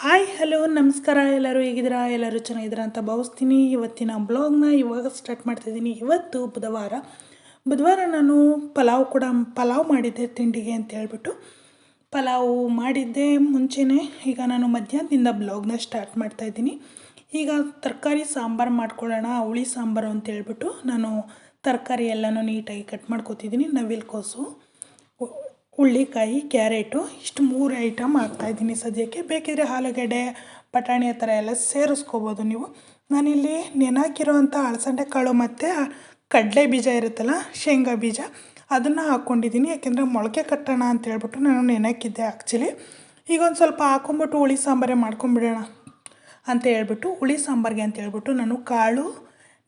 Hi, hello, ನಮಸ್ಕಾರ. ಎಲ್ಲರೂ ಹೇಗಿದ್ದೀರಾ? ಎಲ್ಲರೂ ಚೆನ್ನಾಗಿದ್ದೀರಾ ಅಂತ ಭಾವಿಸ್ತೀನಿ. ಇವತ್ತಿನ ಬ್ಲಾಗ್ನ ಇವಾಗ ಸ್ಟಾರ್ಟ್ ಮಾಡ್ತಾಯಿದ್ದೀನಿ ಇವತ್ತು ಬುಧವಾರ. ಬುಧವಾರ ನಾನು ಪಲಾವ್ ಕೂಡ, ಪಲಾವ್ ಮಾಡಿದ್ದೆ ತಿಂಡಿಗೆ ಅಂತ ಹೇಳ್ಬಿಟ್ಟು. ಪಲಾವು ಮಾಡಿದ್ದೆ ಮುಂಚೆನೇ. ಈಗ ನಾನು ಮಧ್ಯಾಹ್ನದಿಂದ ಬ್ಲಾಗ್ನ ಸ್ಟಾರ್ಟ್ ಮಾಡ್ತಾಯಿದ್ದೀನಿ ಈಗ ತರಕಾರಿ ಸಾಂಬಾರು ಮಾಡ್ಕೊಳ್ಳೋಣ, ಹುಳಿ ಸಾಂಬಾರು ಅಂತ ಹೇಳ್ಬಿಟ್ಟು ನಾನು ತರಕಾರಿ ಎಲ್ಲನೂ ನೀಟಾಗಿ ಕಟ್ ಮಾಡ್ಕೊತಿದ್ದೀನಿ, ನವಿಲ್ಕೋಸು. ಹುಳ್ಳಿಕಾಯಿ, ಕ್ಯಾರೆಟು ಇಷ್ಟು ಮೂರು ಐಟಮ್ ಹಾಕ್ತಾಯಿದ್ದೀನಿ ಸದ್ಯಕ್ಕೆ. ಬೇಕಿದ್ರೆ ಆಲೂಗಡ್ಡೆ, ಬಟಾಣಿ ಆ ಥರ ಎಲ್ಲ ಸೇರಿಸ್ಕೋಬೋದು ನೀವು. ನಾನಿಲ್ಲಿ ನೆನಾಕಿರೋವಂಥ ಅಳಸಂಡೆ ಕಾಳು ಮತ್ತು ಕಡಲೆ ಬೀಜ ಇರುತ್ತಲ್ಲ, ಶೇಂಗಾ ಬೀಜ, ಅದನ್ನು ಹಾಕ್ಕೊಂಡಿದ್ದೀನಿ. ಯಾಕೆಂದರೆ ಮೊಳಕೆ ಕಟ್ಟೋಣ ಅಂತ ಹೇಳ್ಬಿಟ್ಟು ನಾನು ನೆನಕಿದ್ದೆ ಆ್ಯಕ್ಚುಲಿ ಈಗ ಒಂದು ಸ್ವಲ್ಪ ಹಾಕೊಂಬಿಟ್ಟು ಹುಳಿ ಸಾಂಬಾರೇ ಮಾಡ್ಕೊಂಬಿಡೋಣ ಅಂತ ಹೇಳ್ಬಿಟ್ಟು, ಹುಳಿ ಸಾಂಬಾರಿಗೆ ಅಂತ ಹೇಳ್ಬಿಟ್ಟು ನಾನು ಕಾಳು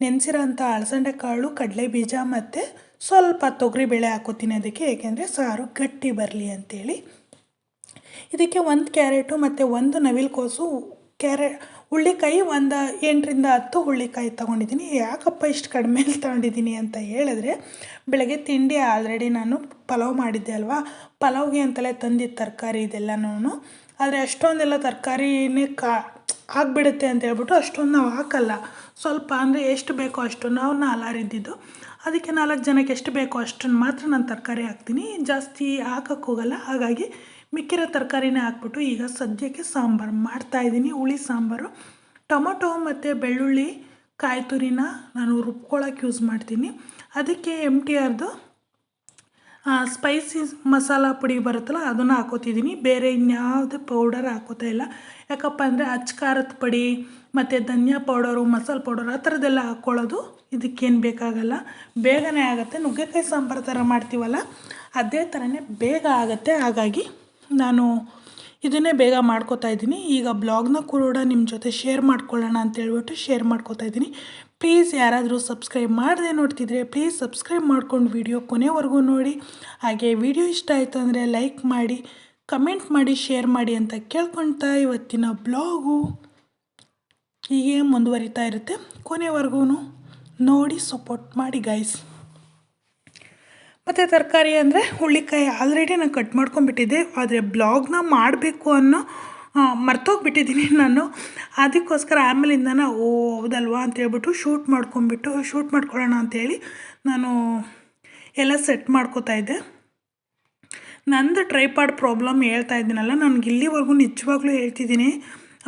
ನೆನೆಸಿರೋಂಥ ಅಳಸಂಡೆ ಕಾಳು ಕಡಲೆ ಬೀಜ ಮತ್ತು ಸ್ವಲ್ಪ ತೊಗರಿಬೇಳೆ ಹಾಕೋತೀನಿ ಅದಕ್ಕೆ, ಏಕೆಂದರೆ ಸಾರು ಗಟ್ಟಿ ಬರಲಿ ಅಂಥೇಳಿ ಇದಕ್ಕೆ ಒಂದು ಕ್ಯಾರೆಟು ಮತ್ತು ಒಂದು ನವಿಲುಕೋಸು, ಕ್ಯಾರೆ, ಹುಳ್ಳಿಕಾಯಿ ಒಂದು ಎಂಟರಿಂದ ಹತ್ತು ಹುಳ್ಳಿಕಾಯಿ ತೊಗೊಂಡಿದ್ದೀನಿ. ಯಾಕಪ್ಪ ಇಷ್ಟು ಕಡಿಮೆ ತೊಗೊಂಡಿದ್ದೀನಿ ಅಂತ ಹೇಳಿದ್ರೆ, ಬೆಳಗ್ಗೆ ತಿಂಡಿ ಆಲ್ರೆಡಿ ನಾನು ಪಲಾವ್ ಮಾಡಿದ್ದೆ ಅಲ್ವಾ? ಪಲಾವ್ಗೆ ಅಂತಲೇ ತಂದಿದ್ದ ತರಕಾರಿ ಇದೆಲ್ಲನೂ ಆದರೆ ಅಷ್ಟೊಂದೆಲ್ಲ ತರಕಾರಿನೇ ಕಾ, ಆಗಿಬಿಡುತ್ತೆ ಅಂತ ಹೇಳ್ಬಿಟ್ಟು ಅಷ್ಟೊಂದು ನಾವು ಹಾಕಲ್ಲ. ಸ್ವಲ್ಪ ಅಂದರೆ ಎಷ್ಟು ಬೇಕೋ ಅಷ್ಟು ನಾವು ನಾಲಾರಿದ್ದಿದ್ದು ಅದಕ್ಕೆ ನಾಲ್ಕು ಜನಕ್ಕೆ ಎಷ್ಟು ಬೇಕೋ ಅಷ್ಟನ್ನು ಮಾತ್ರ ನಾನು ತರಕಾರಿ ಹಾಕ್ತೀನಿ. ಜಾಸ್ತಿ ಹಾಕಕ್ಕೆ ಹೋಗಲ್ಲ. ಹಾಗಾಗಿ ಮಿಕ್ಕಿರೋ ತರಕಾರಿನೇ ಹಾಕ್ಬಿಟ್ಟು ಈಗ ಸದ್ಯಕ್ಕೆ ಸಾಂಬಾರು ಮಾಡ್ತಾಯಿದ್ದೀನಿ ಹುಳಿ ಸಾಂಬಾರು, ಟೊಮೊಟೊ ಮತ್ತು ಬೆಳ್ಳುಳ್ಳಿ ಕಾಯಿ ತುರಿನ ನಾನು ರುಬ್ಕೊಳಕ್ಕೆ ಯೂಸ್ ಮಾಡ್ತೀನಿ. ಅದಕ್ಕೆ ಎಂ ಟಿ ಆರ್ದು ಸ್ಪೈಸಿ ಮಸಾಲ ಪುಡಿ ಬರುತ್ತಲ್ಲ ಅದನ್ನು ಹಾಕೋತಿದ್ದೀನಿ. ಬೇರೆ ಇನ್ಯಾವುದೇ ಪೌಡರ್ ಹಾಕೋತಾ ಇಲ್ಲ. ಯಾಕಪ್ಪ ಅಂದರೆ ಅಚ್ಚ ಖಾರದ ಪುಡಿ ಮತ್ತು ಧನಿಯಾ ಪೌಡರು ಮಸಾಲೆ ಪೌಡರ್ ಆ ಥರದ್ದೆಲ್ಲ ಹಾಕ್ಕೊಳ್ಳೋದು ಇದಕ್ಕೇನು ಬೇಕಾಗಲ್ಲ. ಬೇಗನೆ ಆಗುತ್ತೆ. ನುಗ್ಗೆಕಾಯಿ ಸಾಂಬಾರು ಥರ ಮಾಡ್ತೀವಲ್ಲ, ಅದೇ ಥರನೇ ಬೇಗ ಆಗುತ್ತೆ. ಹಾಗಾಗಿ ನಾನು ಇದನ್ನೇ ಬೇಗ ಮಾಡ್ಕೋತಾ ಇದ್ದೀನಿ. ಈಗ ಬ್ಲಾಗ್ನ ಕೂಡ ನಿಮ್ಮ ಜೊತೆ ಶೇರ್ ಮಾಡ್ಕೊಳ್ಳೋಣ ಅಂತ ಹೇಳ್ಬಿಟ್ಟು ಶೇರ್ ಮಾಡ್ಕೋತಾ ಇದ್ದೀನಿ. ಪ್ಲೀಸ್ ಯಾರಾದರೂ ಸಬ್ಸ್ಕ್ರೈಬ್ ಮಾಡದೆ ನೋಡ್ತಿದ್ರೆ ಪ್ಲೀಸ್ ಸಬ್ಸ್ಕ್ರೈಬ್ ಮಾಡ್ಕೊಂಡು ವಿಡಿಯೋ ಕೊನೆವರೆಗೂ ನೋಡಿ. ಹಾಗೆ ವಿಡಿಯೋ ಇಷ್ಟ ಆಯಿತು ಅಂದರೆ ಲೈಕ್ ಮಾಡಿ, ಕಮೆಂಟ್ ಮಾಡಿ, ಶೇರ್ ಮಾಡಿ ಅಂತ ಕೇಳ್ಕೊಳ್ತಾ ಇವತ್ತಿನ ಬ್ಲಾಗು ಹೀಗೆ ಮುಂದುವರಿತಾ ಇರುತ್ತೆ ಕೊನೆವರೆಗೂ ನೋಡಿ ಸಪೋರ್ಟ್ ಮಾಡಿ ಗೈಸ್ ಮತ್ತು ತರಕಾರಿ ಅಂದರೆ ಹುಳ್ಳಿಕಾಯಿ ಆಲ್ರೆಡಿ ನಾನು ಕಟ್ ಮಾಡ್ಕೊಂಡ್ಬಿಟ್ಟಿದ್ದೆ. ಆದರೆ ಬ್ಲಾಗ್ನ ಮಾಡಬೇಕು ಅನ್ನೋ ಮರ್ತೋಗ್ಬಿಟ್ಟಿದ್ದೀನಿ ನಾನು. ಅದಕ್ಕೋಸ್ಕರ ಆಮೇಲಿಂದನ, ಓ, ಹೌದಲ್ವಾ ಅಂತ ಹೇಳ್ಬಿಟ್ಟು ಶೂಟ್ ಮಾಡ್ಕೊಂಬಿಟ್ಟು ಶೂಟ್ ಮಾಡ್ಕೊಳ್ಳೋಣ ಅಂಥೇಳಿ ನಾನು ಎಲ್ಲ ಸೆಟ್ ಮಾಡ್ಕೋತಾ ಇದ್ದೆ. ನಂದು ಟ್ರೈಪಾಡ್ ಪ್ರಾಬ್ಲಮ್ ಹೇಳ್ತಾ ಇದ್ದೀನಲ್ಲ ನನಗೆ ಇಲ್ಲಿವರೆಗೂ ನಿಜವಾಗ್ಲೂ ಹೇಳ್ತಿದ್ದೀನಿ.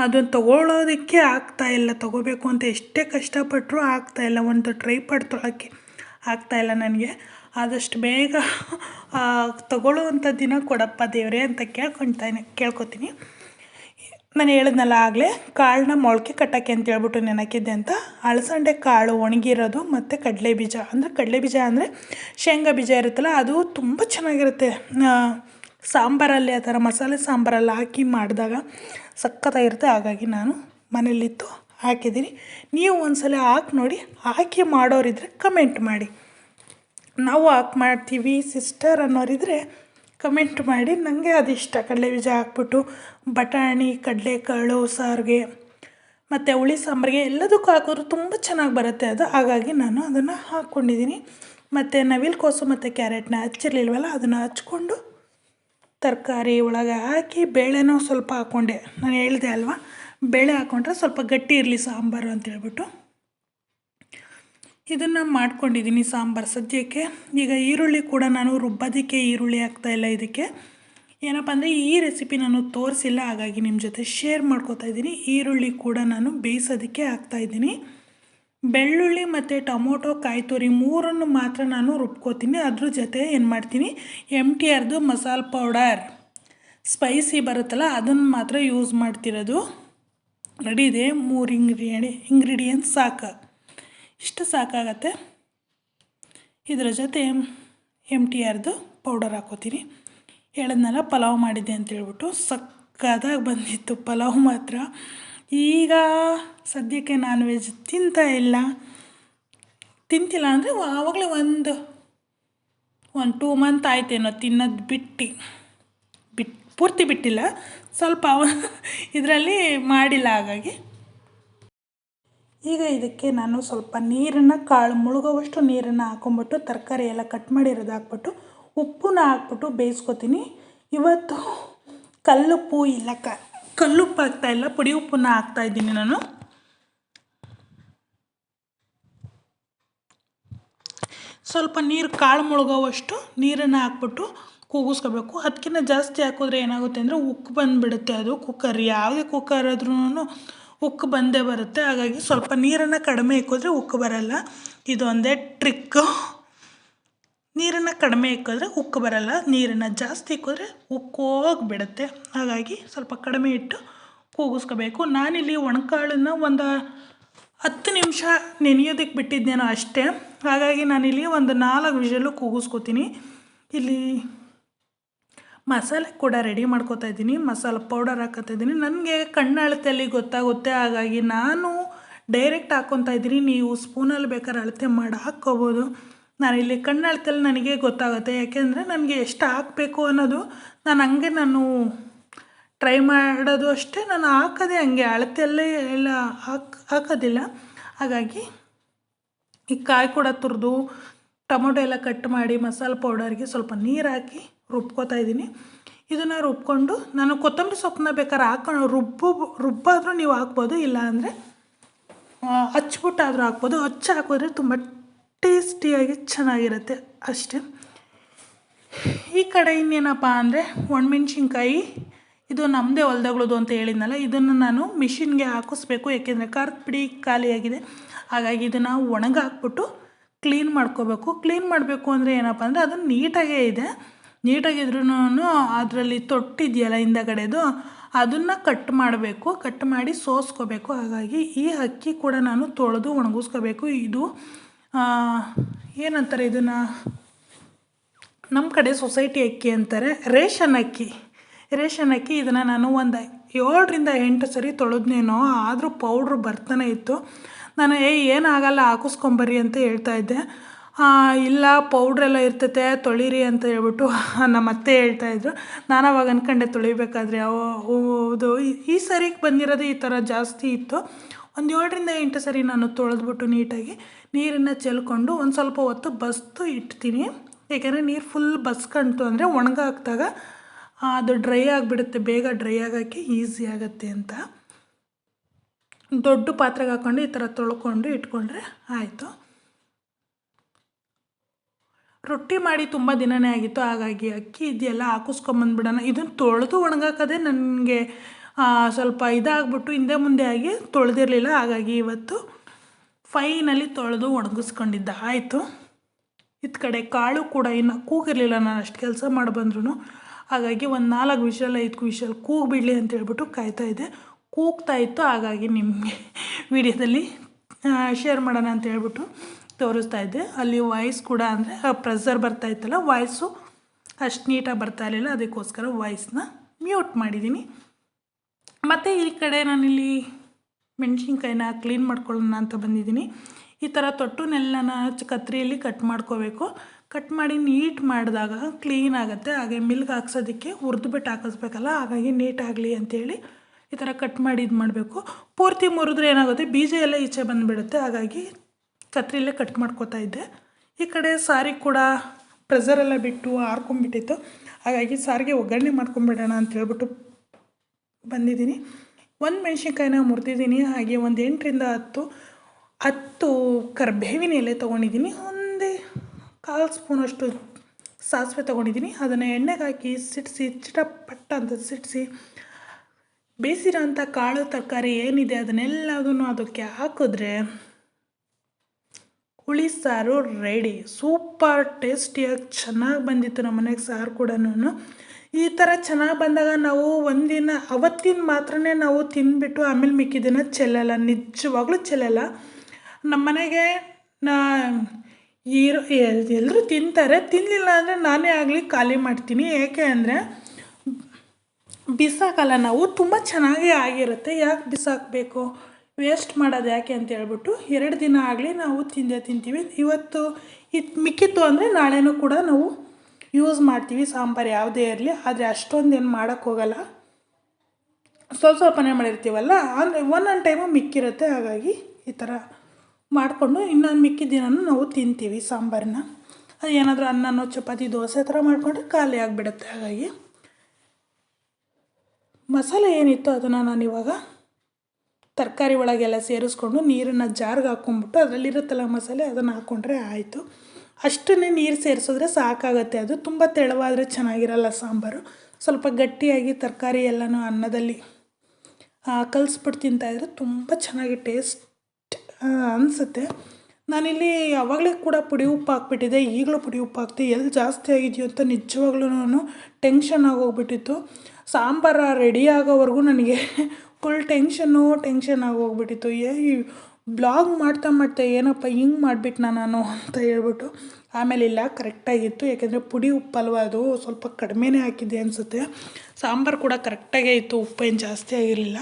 ಅದನ್ನು ತೊಗೊಳ್ಳೋದಕ್ಕೆ ಆಗ್ತಾಯಿಲ್ಲ ತೊಗೋಬೇಕು ಅಂತ ಎಷ್ಟೇ ಕಷ್ಟಪಟ್ಟರೂ ಇಲ್ಲ. ಒಂದು ಟ್ರೈ ಟ್ರೈಪಾಡ್ ಆಗ್ತಾ ಇಲ್ಲ ನನಗೆ. ಆದಷ್ಟು ಬೇಗ ತಗೊಳ್ಳುವಂಥ ದಿನ ಕೊಡಪ್ಪ ದೇವರೇ ಅಂತ ಕೇಳ್ಕೊತಾನೆ, ಕೇಳ್ಕೊತೀನಿ. ನಾನು ಹೇಳಿದ್ನಲ್ಲ ಆಗಲೇ, ಕಾಳನ್ನ ಮೊಳಕೆ ಕಟ್ಟೋಕ್ಕೆ ಅಂತ ಹೇಳ್ಬಿಟ್ಟು ನೆನಕಿದ್ದೆ ಅಂತ. ಅಳಸಂಡೆ ಕಾಳು ಒಣಗಿರೋದು ಮತ್ತು ಕಡಲೆ ಬೀಜ ಅಂದರೆ ಕಡಲೆ ಬೀಜ ಅಂದರೆ ಶೇಂಗಾ ಬೀಜ ಇರುತ್ತಲ್ಲ, ಅದು ತುಂಬ ಚೆನ್ನಾಗಿರುತ್ತೆ. ಸಾಂಬಾರಲ್ಲಿ, ಆ ಥರ ಮಸಾಲೆ ಸಾಂಬಾರಲ್ಲಿ ಹಾಕಿ ಮಾಡಿದಾಗ ಸಖತ್ತಾಗಿರುತ್ತೆ ಹಾಗಾಗಿ ನಾನು ಮನೇಲಿತ್ತು, ಹಾಕಿದ್ದೀನಿ. ನೀವು ಒಂದ್ಸಲ ಹಾಕಿ ನೋಡಿ, ಹಾಕಿ ಮಾಡೋರಿದ್ರೆ ಕಮೆಂಟ್ ಮಾಡಿ. ನಾವು ಹಾಕಿ ಮಾಡ್ತೀವಿ ಸಿಸ್ಟರ್ ಅನ್ನೋರಿದ್ರೆ ಕಮೆಂಟ್ ಮಾಡಿ. ನನಗೆ ಅದಿಷ್ಟ ಕಡಲೆ ಬೀಜ ಹಾಕ್ಬಿಟ್ಟು, ಬಟಾಣಿ, ಕಡಲೆಕಾಳು, ಸಾರಿಗೆ, ಮತ್ತು ಹುಳಿ ಸಾಂಬಾರಿಗೆ ಎಲ್ಲದಕ್ಕೂ ಹಾಕಿದ್ರು ತುಂಬ ಚೆನ್ನಾಗಿ ಬರುತ್ತೆ ಅದು. ಹಾಗಾಗಿ ನಾನು ಅದನ್ನು ಹಾಕ್ಕೊಂಡಿದ್ದೀನಿ. ಮತ್ತು ನವಿಲ್ಕೋಸು ಮತ್ತು ಕ್ಯಾರೆಟ್ನ ಹಚ್ಚಿರಲಿಲ್ವಲ್ಲ, ಅದನ್ನು ಹಚ್ಕೊಂಡು ತರಕಾರಿ ಒಳಗೆ ಹಾಕಿ ಬೇಳೆನೂ ಸ್ವಲ್ಪ ಹಾಕ್ಕೊಂಡೆ ನಾನು ಹೇಳಿದೆ ಅಲ್ವಾ? ಬೇಳೆ ಹಾಕ್ಕೊಂಡ್ರೆ ಸ್ವಲ್ಪ ಗಟ್ಟಿ ಇರಲಿ ಸಾಂಬಾರು ಅಂತ ಹೇಳ್ಬಿಟ್ಟು. ಇದನ್ನು ಮಾಡ್ಕೊಂಡಿದ್ದೀನಿ ಸಾಂಬಾರು ಸದ್ಯಕ್ಕೆ. ಈಗ ಈರುಳ್ಳಿ ಕೂಡ ನಾನು ರುಬ್ಬೋದಕ್ಕೆ ಈರುಳ್ಳಿ ಹಾಕ್ತಾಯಿಲ್ಲ ಇದಕ್ಕೆ. ಏನಪ್ಪ ಅಂದರೆ ಈ ರೆಸಿಪಿ ನಾನು ತೋರಿಸಿಲ್ಲ, ಹಾಗಾಗಿ ನಿಮ್ಮ ಜೊತೆ ಶೇರ್ ಮಾಡ್ಕೋತಾ ಇದ್ದೀನಿ. ಈರುಳ್ಳಿ ಕೂಡ ನಾನು ಬೇಯಿಸೋದಕ್ಕೆ ಹಾಕ್ತಾಯಿದ್ದೀನಿ ಬೆಳ್ಳುಳ್ಳಿ ಮತ್ತು ಟೊಮೊಟೊ ಕಾಯಿ ತುರಿ ಮೂರನ್ನು ಮಾತ್ರ ನಾನು ರುಬ್ಕೋತೀನಿ. ಅದ್ರ ಜೊತೆ ಏನು ಮಾಡ್ತೀನಿ? ಎಂ ಟಿ ಆರ್ದು ಮಸಾಲೆ ಪೌಡರ್. ಸ್ಪೈಸಿ ಬರುತ್ತಲ್ಲ, ಅದನ್ನು ಮಾತ್ರ ಯೂಸ್ ಮಾಡ್ತಿರೋದು. ರೆಡಿ ಇದೆ. ಮೂರು ಇಂಗ್ರಿಡಿ ಇಂಗ್ರೀಡಿಯೆಂಟ್ಸ್ ಸಾಕು. ಇಷ್ಟು ಸಾಕಾಗತ್ತೆ. ಇದರ ಜೊತೆ ಎಂ ಟಿ ಆರ್ದು ಪೌಡರ್ ಹಾಕೋತೀನಿ. ಹೇಳಿದ್ನಲ್ಲ ಪಲಾವ್ ಮಾಡಿದ್ದೆ ಅಂತೇಳ್ಬಿಟ್ಟು ಸಕ್ಕದಾಗಿ ಬಂದಿತ್ತು. ಪಲಾವ್ ಮಾತ್ರ. ಈಗ ಸದ್ಯಕ್ಕೆ ನಾನ್ ವೆಜ್ ತಿಂತಾ ಇಲ್ಲ. ತಿಂತಿಲ್ಲ ಅಂದರೆ ಆವಾಗಲೇ ಒಂದು ಒಂದು ಟೂ ಮಂತ್ ಆಯ್ತೇನೋ ತಿನ್ನೋದು ಬಿಟ್ಟು. ಬಿಟ್ಟು ಪೂರ್ತಿ ಬಿಟ್ಟಿಲ್ಲ. ಸ್ವಲ್ಪ ಇದರಲ್ಲಿ ಮಾಡಿಲ್ಲ ಹಾಗಾಗಿ. ಈಗ ಇದಕ್ಕೆ ನಾನು ಸ್ವಲ್ಪ ನೀರನ್ನು, ಕಾಳು ಮುಳುಗೋವಷ್ಟು ನೀರನ್ನು ಹಾಕೊಂಬಿಟ್ಟು ತರಕಾರಿ ಎಲ್ಲ ಕಟ್ ಮಾಡಿರೋದು ಹಾಕ್ಬಿಟ್ಟು ಉಪ್ಪನ್ನ ಹಾಕ್ಬಿಟ್ಟು ಬೇಯಿಸ್ಕೊತೀನಿ. ಇವತ್ತು ಕಲ್ಲುಪ್ಪು ಇಲ್ಲ ಕಲ್ಲುಪ್ಪು ಹಾಕ್ತಾ ಇಲ್ಲ, ಪುಡಿ ಉಪ್ಪನ್ನ ಹಾಕ್ತಾ ಇದ್ದೀನಿ ನಾನು. ಸ್ವಲ್ಪ ನೀರು ಕಾಳು ಮುಳುಗೋವಷ್ಟು ನೀರನ್ನು ಹಾಕ್ಬಿಟ್ಟು ಕೂಗಿಸ್ಕೋಬೇಕು. ಅದಕ್ಕಿಂತ ಜಾಸ್ತಿ ಹಾಕಿದ್ರೆ ಏನಾಗುತ್ತೆ ಅಂದರೆ ಉಕ್ಕು ಬಂದುಬಿಡುತ್ತೆ ಅದು ಕುಕ್ಕರ್. ಯಾವುದೇ ಕುಕ್ಕರ್ ಆದ್ರೂ ಉಕ್ಕು ಬಂದೇ ಬರುತ್ತೆ. ಹಾಗಾಗಿ ಸ್ವಲ್ಪ ನೀರನ್ನು ಕಡಿಮೆ ಹಾಕಿದ್ರೆ ಉಕ್ಕು ಬರಲ್ಲ. ಇದೊಂದೇ ಟ್ರಿಕ್ಕು ನೀರನ್ನು ಕಡಿಮೆ ಇಕ್ಕಿದ್ರೆ ಉಕ್ಕು ಬರಲ್ಲ, ನೀರನ್ನು ಜಾಸ್ತಿ ಇಕ್ಕಿದ್ರೆ ಉಕ್ಕು ಹೋಗಿಬಿಡುತ್ತೆ. ಹಾಗಾಗಿ ಸ್ವಲ್ಪ ಕಡಿಮೆ ಇಟ್ಟು ಕೂಗಿಸ್ಕೋಬೇಕು. ನಾನಿಲ್ಲಿ ಒಣಕಾಳನ್ನು ಒಂದು ಹತ್ತು ನಿಮಿಷ ನೆನೆಯೋದಕ್ಕೆ ಬಿಟ್ಟಿದ್ದೇನೋ ಅಷ್ಟೇ. ಹಾಗಾಗಿ ನಾನಿಲ್ಲಿ ಒಂದು ನಾಲ್ಕು ವಿಷಲು ಕೂಗಿಸ್ಕೊತೀನಿ. ಇಲ್ಲಿ ಮಸಾಲೆ ಕೂಡ ರೆಡಿ ಮಾಡ್ಕೋತಾ ಇದ್ದೀನಿ. ಮಸಾಲೆ ಪೌಡರ್ ಹಾಕೋತಾ ಇದ್ದೀನಿ. ನನಗೆ ಕಣ್ಣಳತೆಯಲ್ಲಿ ಗೊತ್ತಾಗುತ್ತೆ. ಹಾಗಾಗಿ ನಾನು ಡೈರೆಕ್ಟ್ ಹಾಕ್ಕೊತಾ ಇದ್ದೀನಿ. ನೀವು ಸ್ಪೂನಲ್ಲಿ ಬೇಕಾದ್ರೆ ಅಳತೆ ಮಾಡಿ ಹಾಕ್ಕೋಬೋದು. ನಾನಿಲ್ಲಿ ಇಲ್ಲಿ ಕಣ್ಣಳ್ತಲ್ಲಿ ನನಗೆ ಗೊತ್ತಾಗುತ್ತೆ. ಯಾಕೆಂದರೆ ನನಗೆ ಎಷ್ಟು ಹಾಕಬೇಕು ಅನ್ನೋದು ನಾನು ಹಂಗೆ ನಾನು ಟ್ರೈ ಮಾಡೋದು ಅಷ್ಟೇ. ನಾನು ಹಾಕೋದೇ ಹಂಗೆ ಅಳತೆಯಲ್ಲೇ ಎಲ್ಲ ಹಾಕ್, ಹಾಕೋದಿಲ್ಲ. ಹಾಗಾಗಿ ಈ ಕಾಯಿ ಕೂಡ ತುರಿದು ಟೊಮೊಟೊ ಎಲ್ಲ ಕಟ್ ಮಾಡಿ ಮಸಾಲೆ ಪೌಡರ್ಗೆ ಸ್ವಲ್ಪ ನೀರು ಹಾಕಿ ರುಬ್ಕೋತಾ ಇದ್ದೀನಿ. ಇದನ್ನು ರುಬ್ಕೊಂಡು ನಾನು ಕೊತ್ತಂಬರಿ ಸೊಪ್ಪನ್ನ ಬೇಕಾದ್ರೆ ಹಾಕೊಂಡು ರುಬ್ಬು, ರುಬ್ಬಾದರೂ ನೀವು ಹಾಕ್ಬೋದು. ಇಲ್ಲ ಅಂದರೆ ಹಚ್ಬಿಟ್ಟಾದರೂ ಹಾಕ್ಬೋದು. ಹಚ್ಚಿ ಹಾಕಿದ್ರೆ ತುಂಬ ಟೇಸ್ಟಿಯಾಗಿ ಚೆನ್ನಾಗಿರುತ್ತೆ ಅಷ್ಟೆ. ಈ ಕಡೆ ಇನ್ನೇನಪ್ಪ ಅಂದರೆ ಒಣಮೆಣ್ಸಿನ್ಕಾಯಿ, ಇದು ನಮ್ಮದೇ ಹೊಲ್ದಗಳದು ಅಂತ ಹೇಳಿದ್ನಲ್ಲ, ಇದನ್ನು ನಾನು ಮಿಷಿನ್ಗೆ ಹಾಕಿಸ್ಬೇಕು, ಯಾಕೆಂದರೆ ಖಾರದ ಪುಡಿ ಖಾಲಿಯಾಗಿದೆ. ಹಾಗಾಗಿ ಇದನ್ನು ಒಣಗಾಕ್ಬಿಟ್ಟು ಕ್ಲೀನ್ ಮಾಡ್ಕೋಬೇಕು. ಕ್ಲೀನ್ ಮಾಡಬೇಕು ಅಂದರೆ ಏನಪ್ಪ ಅಂದರೆ ಅದು ನೀಟಾಗೇ ಇದೆ. ನೀಟಾಗಿದ್ರೂ ಅದರಲ್ಲಿ ತೊಟ್ಟಿದೆಯಲ್ಲ ಹಿಂದಗಡೆದು, ಅದನ್ನು ಕಟ್ ಮಾಡಬೇಕು. ಕಟ್ ಮಾಡಿ ಸೋಸ್ಕೋಬೇಕು. ಹಾಗಾಗಿ ಈ ಅಕ್ಕಿ ಕೂಡ ನಾನು ತೊಳೆದು ಒಣಗಿಸ್ಕೋಬೇಕು. ಇದು ಏನಂತಾರೆ ಇದನ್ನು? ನಮ್ಮ ಕಡೆ ಸೊಸೈಟಿ ಅಕ್ಕಿ ಅಂತಾರೆ, ರೇಷನ್ ಅಕ್ಕಿ. ರೇಷನ್ ಅಕ್ಕಿ ಇದನ್ನು ನಾನು ಒಂದು ಏಳರಿಂದ ಎಂಟು ಸರಿ ತೊಳೆದ್ನೇನೋ, ಆದರೂ ಪೌಡ್ರ್ ಬರ್ತಾನೆ ಇತ್ತು. ನಾನು, ಏ, ಏನಾಗಲ್ಲ, ಹಾಕಿಸ್ಕೊಂಬರ್ರಿ ಅಂತ ಹೇಳ್ತಾ ಇದ್ದೆ. ಇಲ್ಲ ಪೌಡ್ರೆಲ್ಲ ಇರ್ತೈತೆ, ತೊಳೀರಿ ಅಂತ ಹೇಳ್ಬಿಟ್ಟು ನಮ್ಮ ಅತ್ತೆ ಹೇಳ್ತಾಯಿದ್ರು ನಾನು ಅವಾಗ ಅಂದ್ಕೊಂಡೆ ತೊಳಿಬೇಕಾದ್ರೆ ಹೌದು, ಈ ಸರಿಗೆ ಬಂದಿರೋದು ಈ ಥರ ಜಾಸ್ತಿ ಇತ್ತು. ಒಂದು ಏಳರಿಂದ ಎಂಟು ಸರಿ ನಾನು ತೊಳೆದ್ಬಿಟ್ಟು ನೀಟಾಗಿ ನೀರನ್ನು ಚೆಲ್ಕೊಂಡು ಒಂದು ಸ್ವಲ್ಪ ಹೊತ್ತು ಬಸ್ತು ಇಡ್ತೀನಿ ಏಕೆಂದರೆ ನೀರು ಫುಲ್ ಬಸ್ಕಂತು ಅಂದರೆ ಒಣಗಾಕ್ದಾಗ ಅದು ಡ್ರೈ ಆಗಿಬಿಡುತ್ತೆ. ಬೇಗ ಡ್ರೈ ಆಗೋಕ್ಕೆ ಈಸಿ ಆಗುತ್ತೆ ಅಂತ. ದೊಡ್ಡ ಪಾತ್ರೆಗೆ ಹಾಕ್ಕೊಂಡು ಈ ಥರ ತೊಳ್ಕೊಂಡು ಇಟ್ಕೊಂಡ್ರೆ ಆಯಿತು. ರೊಟ್ಟಿ ಮಾಡಿ ತುಂಬ ದಿನವೇ ಆಗಿತ್ತು. ಹಾಗಾಗಿ ಅಕ್ಕಿ ಇದೆಯಲ್ಲ ಹಾಕಿಸ್ಕೊಂಬಂದ್ಬಿಡೋಣ. ಇದನ್ನು ತೊಳೆದು ಒಣಗಾಕೋದೇ ನನಗೆ ಸ್ವಲ್ಪ ಇದಾಗ್ಬಿಟ್ಟು ಹಿಂದೆ ಮುಂದೆ ಆಗಿ ತೊಳೆದಿರಲಿಲ್ಲ. ಹಾಗಾಗಿ ಇವತ್ತು ಫೈನಲ್ಲಿ ತೊಳೆದು ಒಣಗಿಸ್ಕೊಂಡಿದ್ದ. ಆಯಿತು. ಇತ್ತ ಕಡೆ ಕಾಳು ಕೂಡ ಇನ್ನು ಕೂಗಿರಲಿಲ್ಲ ನಾನು ಅಷ್ಟು ಕೆಲಸ ಮಾಡಿ ಬಂದ್ರೂ ಹಾಗಾಗಿ ಒಂದು ನಾಲ್ಕು ವಿಷಲ್, ಐದು ವಿಷಲ್ ಕೂಗಿಬಿಡಲಿ ಅಂತೇಳ್ಬಿಟ್ಟು ಅಂತ ಹೇಳ್ಬಿಟ್ಟು ಕಾಯ್ತಾ ಇದ್ದೆ. ಕೂಗ್ತಾ ಇತ್ತು. ಹಾಗಾಗಿ ನಿಮಗೆ ವಿಡಿಯೋದಲ್ಲಿ ಶೇರ್ ಮಾಡೋಣ ಅಂತ ಹೇಳ್ಬಿಟ್ಟು ತೋರಿಸ್ತಾ ಇದ್ದೆ. ಅಲ್ಲಿ ವಾಯ್ಸ್ ಕೂಡ ಅಂದರೆ ಪ್ರೆಸರ್ ಬರ್ತಾ ಇತ್ತಲ್ಲ ವಾಯ್ಸು ಅಷ್ಟು ನೀಟಾಗಿ ಬರ್ತಾ ಇರಲಿಲ್ಲ. ಅದಕ್ಕೋಸ್ಕರ ವಾಯ್ಸ್ನ ಮ್ಯೂಟ್ ಮಾಡಿದ್ದೀನಿ ಮತ್ತು ಈ ಕಡೆ ನಾನಿಲ್ಲಿ ಮೆಣಸಿನ್ಕಾಯಿನ ಕ್ಲೀನ್ ಮಾಡ್ಕೊಳ್ಳೋಣ ಅಂತ ಬಂದಿದ್ದೀನಿ. ಈ ಥರ ತೊಟ್ಟುನೆಲ್ಲನ ಕತ್ರಿಯಲ್ಲಿ ಕಟ್ ಮಾಡ್ಕೋಬೇಕು. ಕಟ್ ಮಾಡಿ ನೀಟ್ ಮಾಡಿದಾಗ ಕ್ಲೀನ್ ಆಗುತ್ತೆ. ಹಾಗೆ ಮಿಲ್ಕ್ ಹಾಕ್ಸೋದಕ್ಕೆ ಹುರಿದ್ಬಿಟ್ಟು ಹಾಕಿಸ್ಬೇಕಲ್ಲ, ಹಾಗಾಗಿ ನೀಟಾಗಲಿ ಅಂಥೇಳಿ ಈ ಥರ ಕಟ್ ಮಾಡಿ ಇದು ಮಾಡಬೇಕು. ಪೂರ್ತಿ ಮುರಿದ್ರೆ ಏನಾಗುತ್ತೆ, ಬೀಜ ಎಲ್ಲ ಈಚೆ ಬಂದುಬಿಡುತ್ತೆ. ಹಾಗಾಗಿ ಕತ್ರಿಯಲ್ಲೇ ಕಟ್ ಮಾಡ್ಕೋತಾ ಇದ್ದೆ. ಈ ಕಡೆ ಸಾರಿ ಕೂಡ ಪ್ರೆಸರೆಲ್ಲ ಬಿಟ್ಟು ಆರ್ಕೊಂಬಿಟ್ಟಿತ್ತು ಹಾಗಾಗಿ ಸಾರಿಗೆ ಒಗ್ಗರಣೆ ಮಾಡ್ಕೊಂಬಿಡೋಣ ಅಂತ ಹೇಳ್ಬಿಟ್ಟು ಬಂದಿದ್ದೀನಿ. ಒಂದು ಮೆಣಸಿನ್ಕಾಯಿನ ಮುರಿದಿದ್ದೀನಿ. ಹಾಗೆ ಒಂದು ಎಂಟರಿಂದ ಹತ್ತು ಹತ್ತು ಕರ್ಬೇವಿನ ಎಲೆ ತೊಗೊಂಡಿದ್ದೀನಿ. ಒಂದೇ ಕಾಲು ಸ್ಪೂನಷ್ಟು ಸಾಸಿವೆ ತೊಗೊಂಡಿದ್ದೀನಿ. ಅದನ್ನು ಎಣ್ಣೆಗೆ ಹಾಕಿ ಸಿಡಿಸಿ ಚಿಟಪಟ್ಟ ಅಂತ ಸಿಡಿಸಿ ಬೇಯಿಸಿರೋ ಅಂಥ ಕಾಳು ತರಕಾರಿ ಏನಿದೆ ಅದನ್ನೆಲ್ಲದನ್ನು ಅದಕ್ಕೆ ಹಾಕಿದ್ರೆ ಹುಳಿ ಸಾರು ರೆಡಿ ಸೂಪರ್ ಟೇಸ್ಟಿಯಾಗಿ ಚೆನ್ನಾಗಿ ಬಂದಿತ್ತು ನಮ್ಮ ಮನೆಗೆ ಸಾರು ಕೂಡ ಈ ಥರ ಚೆನ್ನಾಗಿ ಬಂದಾಗ ನಾವು ಒಂದಿನ, ಅವತ್ತಿನ ಮಾತ್ರ ನಾವು ತಿಂದುಬಿಟ್ಟು ಆಮೇಲೆ ಮಿಕ್ಕಿದಿನ ಚೆಲ್ಲಲ್ಲ, ನಿಜವಾಗ್ಲೂ ಚೆಲ್ಲಲ್ಲ. ನಮ್ಮ ಮನೆಗೆ ನಾ ಈರೋ ಎಲ್ಲರೂ ತಿಂತಾರೆ ತಿನ್ನಲಿಲ್ಲ ಅಂದರೆ ನಾನೇ ಆಗಲಿ ಖಾಲಿ ಮಾಡ್ತೀನಿ. ಏಕೆ ಅಂದರೆ ಬಿಸಾಕಲ್ಲ ನಾವು, ತುಂಬ ಚೆನ್ನಾಗೇ ಆಗಿರುತ್ತೆ. ಯಾಕೆ ಬಿಸಾಕಬೇಕು? ವೇಸ್ಟ್ ಮಾಡೋದು ಯಾಕೆ ಅಂತ ಹೇಳ್ಬಿಟ್ಟು ಎರಡು ದಿನ ಆಗಲಿ ನಾವು ತಿಂದೇ ತಿಂತೀವಿ. ಇವತ್ತು ಇದು ಮಿಕ್ಕಿತ್ತು ಅಂದರೆ ನಾಳೆನೂ ಕೂಡ ನಾವು ಯೂಸ್ ಮಾಡ್ತೀವಿ. ಸಾಂಬಾರು ಯಾವುದೇ ಇರಲಿ, ಆದರೆ ಅಷ್ಟೊಂದೇನು ಮಾಡೋಕ್ಕೋಗಲ್ಲ ಸ್ವಲ್ಪ ಸ್ವಲ್ಪನೇ ಮಾಡಿರ್ತೀವಲ್ಲ, ಅಂದರೆ ಒಂದೊಂದು ಟೈಮು ಮಿಕ್ಕಿರುತ್ತೆ. ಹಾಗಾಗಿ ಈ ಥರ ಮಾಡಿಕೊಂಡು ಇನ್ನೊಂದು ಮಿಕ್ಕಿದ ದಿನನೂ ನಾವು ತಿಂತೀವಿ ಸಾಂಬಾರನ್ನ ಅದು ಏನಾದರೂ ಅನ್ನನೋ, ಚಪಾತಿ, ದೋಸೆ ಥರ ಮಾಡಿಕೊಂಡ್ರೆ ಖಾಲಿ ಆಗಿಬಿಡುತ್ತೆ. ಹಾಗಾಗಿ ಮಸಾಲೆ ಏನಿತ್ತು ಅದನ್ನು ನಾನಿವಾಗ ತರಕಾರಿ ಒಳಗೆಲ್ಲ ಸೇರಿಸ್ಕೊಂಡು ನೀರನ್ನು ಜಾರ್ಗೆ ಹಾಕ್ಕೊಂಬಿಟ್ಟು ಅದರಲ್ಲಿರುತ್ತಲ್ಲ ಮಸಾಲೆ ಅದನ್ನು ಹಾಕ್ಕೊಂಡ್ರೆ ಆಯಿತು. ಅಷ್ಟನ್ನೇ ನೀರು ಸೇರಿಸಿದ್ರೆ ಸಾಕಾಗತ್ತೆ. ಅದು ತುಂಬ ತೆಳವಾದರೆ ಚೆನ್ನಾಗಿರಲ್ಲ ಸಾಂಬಾರು. ಸ್ವಲ್ಪ ಗಟ್ಟಿಯಾಗಿ ತರಕಾರಿ ಎಲ್ಲನೂ ಅನ್ನದಲ್ಲಿ ಕಲಿಸ್ಬಿಟ್ಟು ತಿಂತಾಯಿದ್ರೆ ತುಂಬ ಚೆನ್ನಾಗಿ ಟೇಸ್ಟ್ ಅನಿಸುತ್ತೆ. ನಾನಿಲ್ಲಿ ಯಾವಾಗಲೇ ಕೂಡ ಪುಡಿ ಉಪ್ಪು ಹಾಕ್ಬಿಟ್ಟಿದ್ದೆ. ಈಗಲೂ ಪುಡಿ ಉಪ್ಪು ಹಾಕ್ತೆ ಎಲ್ಲಿ ಜಾಸ್ತಿ ಆಗಿದೆಯೋ ಅಂತ ನಿಜವಾಗ್ಲೂ ಟೆನ್ಷನ್ ಆಗೋಗ್ಬಿಟ್ಟಿತ್ತು. ಸಾಂಬಾರು ರೆಡಿ ಆಗೋವರೆಗೂ ನನಗೆ ಫುಲ್ ಟೆನ್ಷನ್ನು ಟೆನ್ಷನ್ ಆಗೋಗ್ಬಿಟ್ಟಿತ್ತು. ಏ ಬ್ಲಾಗ್ ಮಾಡ್ತಾ ಮಾಡ್ತಾ ಏನಪ್ಪ ಹಿಂಗೆ ಮಾಡಿಬಿಟ್ನಾ ನಾನು ಅಂತ ಹೇಳ್ಬಿಟ್ಟು ಆಮೇಲೆ ಇಲ್ಲ ಕರೆಕ್ಟಾಗಿತ್ತು ಯಾಕೆಂದರೆ ಪುಡಿ ಉಪ್ಪಲ್ವ ಅದು? ಸ್ವಲ್ಪ ಕಡಿಮೆನೇ ಹಾಕಿದ್ದೆ ಅನಿಸುತ್ತೆ. ಸಾಂಬಾರು ಕೂಡ ಕರೆಕ್ಟಾಗೇ ಇತ್ತು. ಉಪ್ಪೇನು ಜಾಸ್ತಿ ಆಗಿರಲಿಲ್ಲ.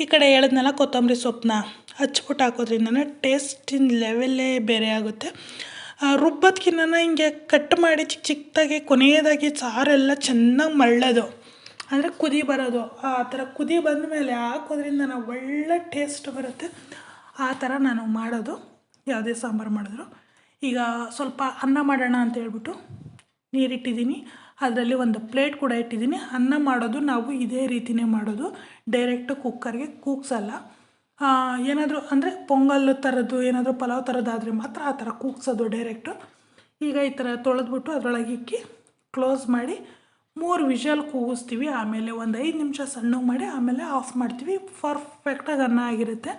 ಈ ಕಡೆ ಹೇಳಿದ್ನಲ್ಲ ಕೊತ್ತಂಬರಿ ಸೊಪ್ಪನ್ನ ಹಚ್ಬಿಟ್ಟು ಹಾಕೋದ್ರಿಂದನೇ ಟೇಸ್ಟಿನ ಲೆವೆಲ್ಲೇ ಬೇರೆ ಆಗುತ್ತೆ. ರುಬ್ಬೋದ್ಕಿನ್ನ ಹಿಂಗೆ ಕಟ್ ಮಾಡಿ ಚಿಕ್ಕ ಚಿಕ್ಕದಾಗಿ ಕೊನೆಯದಾಗಿ ಸಾರೆಲ್ಲ ಚೆನ್ನಾಗಿ ಮಳ್ಳೋದು. ಅಂದರೆ ಕುದಿ ಬರೋದು, ಆ ಥರ ಕುದಿ ಬಂದ ಮೇಲೆ ಹಾಕೋದ್ರಿಂದ ನಾವು ಒಳ್ಳೆ ಟೇಸ್ಟ್ ಬರುತ್ತೆ. ಆ ಥರ ನಾನು ಮಾಡೋದು, ಯಾವುದೇ ಸಾಂಬಾರು ಮಾಡಿದ್ರು. ಈಗ ಸ್ವಲ್ಪ ಅನ್ನ ಮಾಡೋಣ ಅಂತ ಹೇಳ್ಬಿಟ್ಟು ನೀರಿಟ್ಟಿದ್ದೀನಿ ಅದರಲ್ಲಿ ಒಂದು ಪ್ಲೇಟ್ ಕೂಡ ಇಟ್ಟಿದ್ದೀನಿ. ಅನ್ನ ಮಾಡೋದು ನಾವು ಇದೇ ರೀತಿಯೇ ಮಾಡೋದು. ಡೈರೆಕ್ಟು ಕುಕ್ಕರ್ಗೆ ಕೂಗ್ಸಲ್ಲ. ಏನಾದರೂ ಅಂದರೆ ಪೊಂಗಲ್ ಥರದ್ದು ಏನಾದರೂ ಪಲಾವ್ ಥರದ್ದಾದರೆ ಮಾತ್ರ ಆ ಥರ ಕೂಗ್ಸೋದು ಡೈರೆಕ್ಟು ಈಗ ಈ ಥರ ತೊಳೆದ್ಬಿಟ್ಟು ಅದರೊಳಗೆ ಇಕ್ಕಿ ಕ್ಲೋಸ್ ಮಾಡಿ ಮೂರು ವಿಷಲ್ ಕೂಗಿಸ್ತೀವಿ, ಆಮೇಲೆ ಒಂದು ಐದು ನಿಮಿಷ ಸಣ್ಣಗೆ ಮಾಡಿ ಆಮೇಲೆ ಆಫ್ ಮಾಡ್ತೀವಿ. ಪರ್ಫೆಕ್ಟಾಗಿ ಅನ್ನ ಆಗಿರುತ್ತೆ.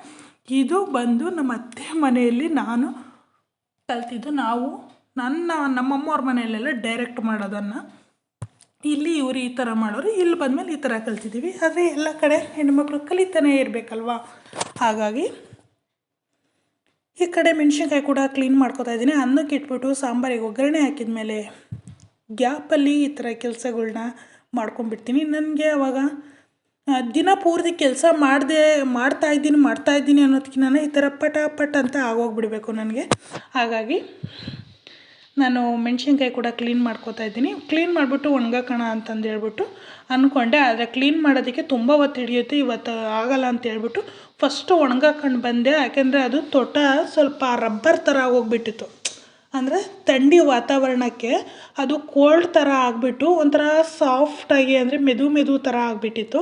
ಇದು ಬಂದು ನಮ್ಮ ಅತ್ತೆ ಮನೆಯಲ್ಲಿ ನಾನು ಕಲ್ತಿದ್ದು. ನಾವು ನನ್ನ, ನಮ್ಮಮ್ಮವ್ರ ಮನೆಯಲ್ಲೆಲ್ಲ ಡೈರೆಕ್ಟ್ ಮಾಡೋದನ್ನು. ಇಲ್ಲಿ ಇವರು ಈ ಥರ ಮಾಡೋರು, ಇಲ್ಲಿ ಬಂದಮೇಲೆ ಈ ಥರ ಕಲ್ತಿದ್ದೀವಿ. ಆದರೆ ಎಲ್ಲ ಕಡೆ ಹೆಣ್ಮಕ್ಳು ಕಲಿತಾನೇ ಇರಬೇಕಲ್ವಾ? ಹಾಗಾಗಿ ಈ ಕಡೆ ಮೆಣಸಿನ್ಕಾಯಿ ಕೂಡ ಕ್ಲೀನ್ ಮಾಡ್ಕೊತಾ ಇದ್ದೀನಿ. ಅನ್ನಕ್ಕೆ ಇಟ್ಬಿಟ್ಟು ಸಾಂಬಾರಿಗೆ ಒಗ್ಗರಣೆ ಹಾಕಿದ ಮೇಲೆ ಗ್ಯಾಪಲ್ಲಿ ಈ ಥರ ಕೆಲಸಗಳ್ನ ಮಾಡ್ಕೊಂಡ್ಬಿಡ್ತೀನಿ. ನನಗೆ ಅವಾಗ ದಿನ ಪೂರ್ತಿ ಕೆಲಸ ಮಾಡದೆ ಮಾಡ್ತಾಯಿದ್ದೀನಿ ಮಾಡ್ತಾಯಿದ್ದೀನಿ ಅನ್ನೋದಕ್ಕಿಂತ ಈ ಥರ ಪಟ ಪಟ್ ಅಂತ ಆಗೋಗ್ಬಿಡಬೇಕು ನನಗೆ. ಹಾಗಾಗಿ ನಾನು ಮೆಣಸಿನ್ಕಾಯಿ ಕೂಡ ಕ್ಲೀನ್ ಮಾಡ್ಕೋತಾ ಇದ್ದೀನಿ. ಕ್ಲೀನ್ ಮಾಡಿಬಿಟ್ಟು ಒಣಗಾಕೋಣ ಅಂತಂದು ಹೇಳ್ಬಿಟ್ಟು ಅಂದ್ಕೊಂಡೆ. ಆದರೆ ಕ್ಲೀನ್ ಮಾಡೋದಕ್ಕೆ ತುಂಬ ಹೊತ್ತು ಹಿಡಿಯುತ್ತೆ, ಇವತ್ತು ಆಗಲ್ಲ ಅಂತ ಹೇಳ್ಬಿಟ್ಟು ಫಸ್ಟು ಒಣಗಾಕೊಂಡು ಬಂದೆ. ಯಾಕೆಂದರೆ ಅದು ತೋಟ ಸ್ವಲ್ಪ ರಬ್ಬರ್ ಥರ ಆಗೋಗ್ಬಿಟ್ಟಿತ್ತು. ಅಂದರೆ ಥಂಡಿ ವಾತಾವರಣಕ್ಕೆ ಅದು ಕೋಲ್ಡ್ ಥರ ಆಗಿಬಿಟ್ಟು ಒಂಥರ ಸಾಫ್ಟಾಗಿ ಅಂದರೆ ಮೆದು ಮೆದು ಥರ ಆಗಿಬಿಟ್ಟಿತ್ತು.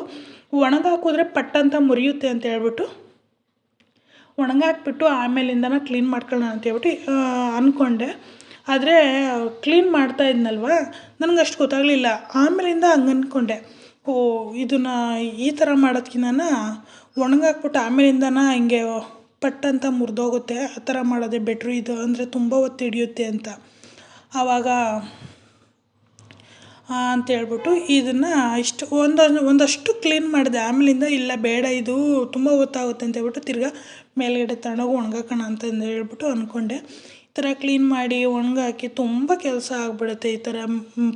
ಒಣಗಾಕಿದ್ರೆ ಪಟ್ಟಂತ ಮುರಿಯುತ್ತೆ ಅಂತ ಹೇಳ್ಬಿಟ್ಟು ಒಣಗಾಕ್ಬಿಟ್ಟು ಆಮೇಲಿಂದನೇ ಕ್ಲೀನ್ ಮಾಡ್ಕೊಳ್ಳೋಣ ಅಂತ ಹೇಳ್ಬಿಟ್ಟು ಅಂದ್ಕೊಂಡೆ ಆದರೆ ಕ್ಲೀನ್ ಮಾಡ್ತಾ ಇದ್ನಲ್ವ? ಅಷ್ಟು ಗೊತ್ತಾಗಲಿಲ್ಲ. ಆಮೇಲಿಂದ ಹಂಗೆ ಅಂದ್ಕೊಂಡೆ ಓ, ಇದನ್ನು ಈ ಥರ ಮಾಡೋದ್ಕಿಂತ ಒಣಗಾಕ್ಬಿಟ್ಟು ಆಮೇಲಿಂದನೇ ಹಿಂಗೆ ಪಟ್ಟಂತ ಮುರಿದೋಗುತ್ತೆ, ಆ ಥರ ಮಾಡೋದೇ ಬೆಟ್ರು ಇದು ಅಂದರೆ ತುಂಬ ಹೊತ್ತು ಹಿಡಿಯುತ್ತೆ ಅಂತ. ಆವಾಗ ಅಂತೇಳ್ಬಿಟ್ಟು ಇದನ್ನು ಇಷ್ಟು ಒಂದೊಂದು ಒಂದಷ್ಟು ಕ್ಲೀನ್ ಮಾಡಿದೆ. ಆಮೇಲಿಂದ ಇಲ್ಲ, ಬೇಡ, ಇದು ತುಂಬ ಹೊತ್ತಾಗುತ್ತೆ ಅಂತ ಹೇಳ್ಬಿಟ್ಟು ತಿರ್ಗಾ ಮೇಲ್ಗಡೆ ತಗೊಂಡೋಗಿ ಒಣಗಾಕೋಣ ಅಂತಂದು ಹೇಳ್ಬಿಟ್ಟು ಅಂದ್ಕೊಂಡೆ ಈ ಥರ ಕ್ಲೀನ್ ಮಾಡಿ ಒಣಗಾಕಿ ತುಂಬ ಕೆಲಸ ಆಗಿಬಿಡುತ್ತೆ ಈ ಥರ.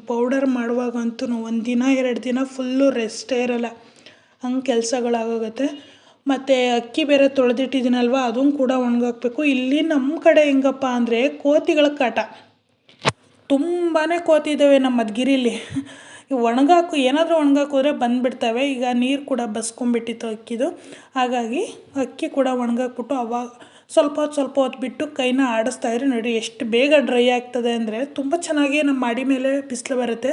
ಪೌಡರ್ ಮಾಡುವಾಗಂತೂ ಒಂದು ದಿನ, ಎರಡು ದಿನ ಫುಲ್ಲು ರೆಸ್ಟೇ ಇರೋಲ್ಲ. ಹಂಗೆ ಕೆಲಸಗಳಾಗೋಗುತ್ತೆ. ಮತ್ತು ಅಕ್ಕಿ ಬೇರೆ ತೊಳೆದಿಟ್ಟಿದ್ದೀನಲ್ವ ಅದೂ ಕೂಡ ಒಣಗಾಕಬೇಕು. ಇಲ್ಲಿ ನಮ್ಮ ಕಡೆ ಹೆಂಗಪ್ಪ ಅಂದರೆ ಕೋತಿಗಳ ಕಾಟ. ತುಂಬಾ ಕೋತಿ ಇದ್ದಾವೆ ನಮ್ಮ ಮದ್ಗಿರಿಲಿ. ಒಣಗಾಕು, ಏನಾದರೂ ಒಣಗಾಕಿದ್ರೆ ಬಂದುಬಿಡ್ತವೆ. ಈಗ ನೀರು ಕೂಡ ಬಸ್ಕೊಂಡ್ಬಿಟ್ಟಿತ್ತು ಅಕ್ಕಿದು. ಹಾಗಾಗಿ ಅಕ್ಕಿ ಕೂಡ ಒಣಗಾಕ್ಬಿಟ್ಟು ಅವಾಗ ಸ್ವಲ್ಪ ಹೊತ್ತು ಸ್ವಲ್ಪ ಹೊತ್ತು ಬಿಟ್ಟು ಕೈನ ಆಡಿಸ್ತಾಯಿದ್ರೆ ನೋಡಿ, ಎಷ್ಟು ಬೇಗ ಡ್ರೈ ಆಗ್ತದೆ ಅಂದರೆ ತುಂಬ ಚೆನ್ನಾಗಿ ನಮ್ಮ ಮಾಡಿ ಮೇಲೆ ಬಿಸಿಲು ಬರುತ್ತೆ.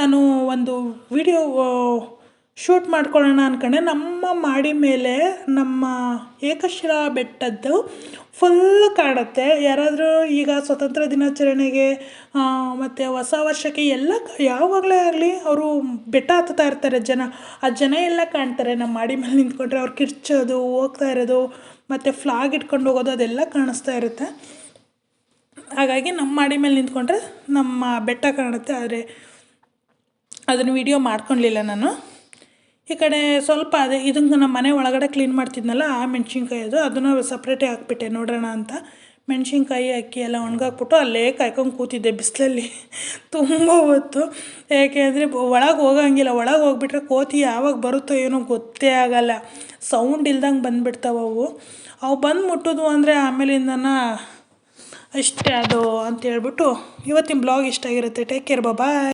ನಾನು ಒಂದು ವಿಡಿಯೋ ಶೂಟ್ ಮಾಡ್ಕೊಳ್ಳೋಣ ಅಂದ್ಕೊಂಡೆ ನಮ್ಮ ಮಾಡಿ ಮೇಲೆ ನಮ್ಮ ಏಕಶಿಲಾ ಬೆಟ್ಟದ್ದು ಫುಲ್ ಕಾಣುತ್ತೆ ಯಾರಾದರೂ ಈಗ ಸ್ವತಂತ್ರ ದಿನಾಚರಣೆಗೆ ಮತ್ತು ಹೊಸ ವರ್ಷಕ್ಕೆ ಎಲ್ಲ ಯಾವಾಗಲೇ ಆಗಲಿ ಅವರು ಬೆಟ್ಟ ಹತ್ತುತ್ತಾ ಇರ್ತಾರೆ ಜನ. ಆ ಜನ ಎಲ್ಲ ಕಾಣ್ತಾರೆ. ನಮ್ಮ ಮಾಡಿ ಮೇಲೆ ನಿಂತ್ಕೊಂಡ್ರೆ ಅವ್ರು ಕಿರ್ಚೋದು, ಹೋಗ್ತಾ ಇರೋದು, ಮತ್ತು ಫ್ಲಾಗ್ ಇಟ್ಕೊಂಡು ಹೋಗೋದು ಅದೆಲ್ಲ ಕಾಣಿಸ್ತಾ ಇರುತ್ತೆ. ಹಾಗಾಗಿ ನಮ್ಮ ಮಾಡಿ ಮೇಲೆ ನಿಂತ್ಕೊಂಡ್ರೆ ನಮ್ಮ ಬೆಟ್ಟ ಕಾಣುತ್ತೆ. ಆದರೆ ಅದನ್ನು ವಿಡಿಯೋ ಮಾಡ್ಕೊಳ್ಲಿಲ್ಲ ನಾನು. ಈ ಕಡೆ ಸ್ವಲ್ಪ ಅದೇ ಇದನ್ನು ನಮ್ಮ ಮನೆ ಒಳಗಡೆ ಕ್ಲೀನ್ ಮಾಡ್ತಿದ್ನಲ್ಲ, ಆ ಮೆಣ್ಸಿನ್ಕಾಯಿ ಅದು, ಅದನ್ನು ಸಪ್ರೇಟೇ ಹಾಕ್ಬಿಟ್ಟೆ, ನೋಡೋಣ ಅಂತ. ಮೆಣಸಿನ್ಕಾಯಿ ಅಕ್ಕಿ ಎಲ್ಲ ಒಣಗಾಕ್ಬಿಟ್ಟು ಅಲ್ಲೇ ಕಾಯ್ಕೊಂಡು ಕೂತಿದ್ದೆ ಬಿಸಿಲಲ್ಲಿ. ತುಂಬ ಹೊತ್ತು. ಏಕೆ ಅಂದರೆ ಒಳಗೆ ಹೋಗಂಗಿಲ್ಲ, ಒಳಗೆ ಹೋಗ್ಬಿಟ್ರೆ ಕೋತಿ ಯಾವಾಗ ಬರುತ್ತೋ ಏನೋ ಗೊತ್ತೇ ಆಗಲ್ಲ. ಸೌಂಡ್ ಇಲ್ದಂಗೆ ಬಂದುಬಿಡ್ತಾವೆ ಅವು. ಅವು ಬಂದು ಮುಟ್ಟೋದು ಅಂದರೆ ಆಮೇಲಿಂದನ ಅಷ್ಟೇ ಅದು ಅಂತ ಹೇಳ್ಬಿಟ್ಟು ಇವತ್ತಿನ ಬ್ಲಾಗ್ ಇಷ್ಟ ಆಗಿರುತ್ತೆ. Take care bye